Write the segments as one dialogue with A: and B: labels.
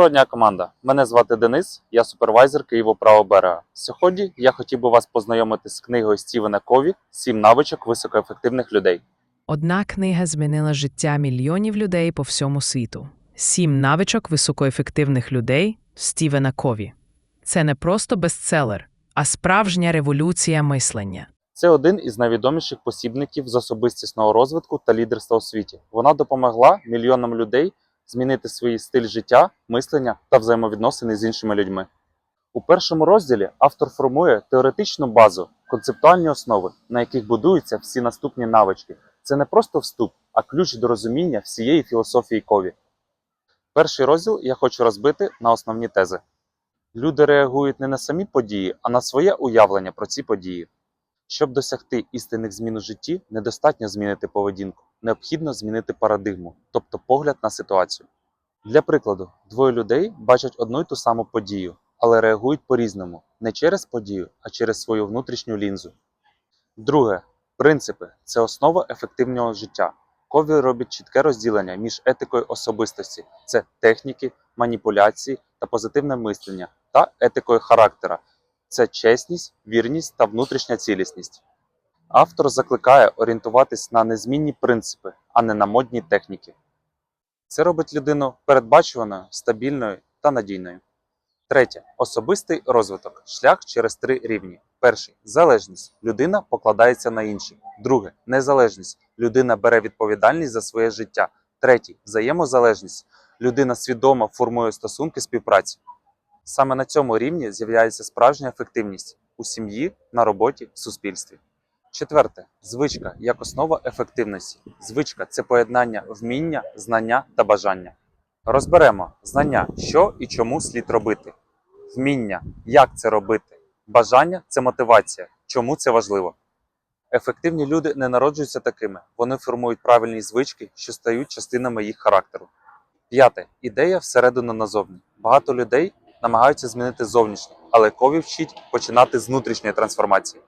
A: Доброго дня, команда. Мене звати Денис, я супервайзер Києво Право берега. Сьогодні я хотів би вас познайомити з книгою Стівена Кові Сім навичок високоефективних людей.
B: Одна книга змінила життя мільйонів людей по всьому світу. Сім навичок високоефективних людей Стівена Кові. Це не просто бестселер, а справжня революція мислення.
A: Це один із найвідоміших посібників з особистісного розвитку та лідерства у світі. Вона допомогла мільйонам людей змінити свій стиль життя, мислення та взаємовідносини з іншими людьми. У першому розділі автор формує теоретичну базу, концептуальні основи, на яких будуються всі наступні навички. Це не просто вступ, а ключ до розуміння всієї філософії кові. Перший розділ я хочу розбити на основні тези. Люди реагують не на самі події, а на своє уявлення про ці події. Щоб досягти істинних змін у житті, недостатньо змінити поведінку, необхідно змінити парадигму, тобто погляд на ситуацію. Для прикладу, двоє людей бачать одну й ту саму подію, але реагують по-різному, не через подію, а через свою внутрішню лінзу. Друге, принципи це основа ефективного життя. Кові робить чітке розділення між етикою особистості це техніки, маніпуляції та позитивне мислення, та етикою характера це чесність, вірність та внутрішня цілісність. Автор закликає орієнтуватись на незмінні принципи, а не на модні техніки. Це робить людину передбачуваною, стабільною та надійною. Третє особистий розвиток шлях через три рівні. Перший залежність. Людина покладається на інших. Друге незалежність. Людина бере відповідальність за своє життя. Третій взаємозалежність. Людина свідомо формує стосунки співпраці. Саме на цьому рівні з'являється справжня ефективність у сім'ї, на роботі, в суспільстві. Четверте звичка як основа ефективності. Звичка це поєднання вміння, знання та бажання. Розберемо знання, що і чому слід робити, вміння, як це робити, бажання це мотивація, чому це важливо. Ефективні люди не народжуються такими, вони формують правильні звички, що стають частинами їх характеру. П'яте ідея всередину назовні. Багато людей намагаються змінити зовнішнє, але кові вчить починати з внутрішньої трансформації.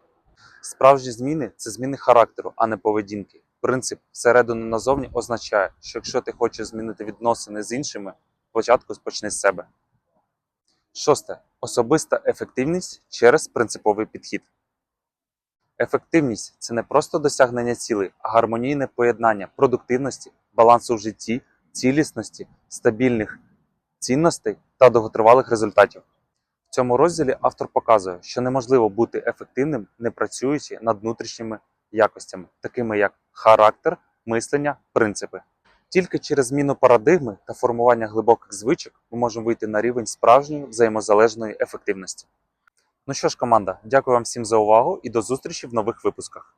A: Справжні зміни це зміни характеру, а не поведінки. Принцип всередину назовні означає, що якщо ти хочеш змінити відносини з іншими, спочатку почни з себе. Шосте особиста ефективність через принциповий підхід. Ефективність це не просто досягнення цілей, а гармонійне поєднання продуктивності, балансу в житті, цілісності, стабільних цінностей та довготривалих результатів. В цьому розділі автор показує, що неможливо бути ефективним, не працюючи над внутрішніми якостями, такими як характер, мислення, принципи. Тільки через зміну парадигми та формування глибоких звичок ми можемо вийти на рівень справжньої взаємозалежної ефективності. Ну що ж, команда, дякую вам всім за увагу і до зустрічі в нових випусках.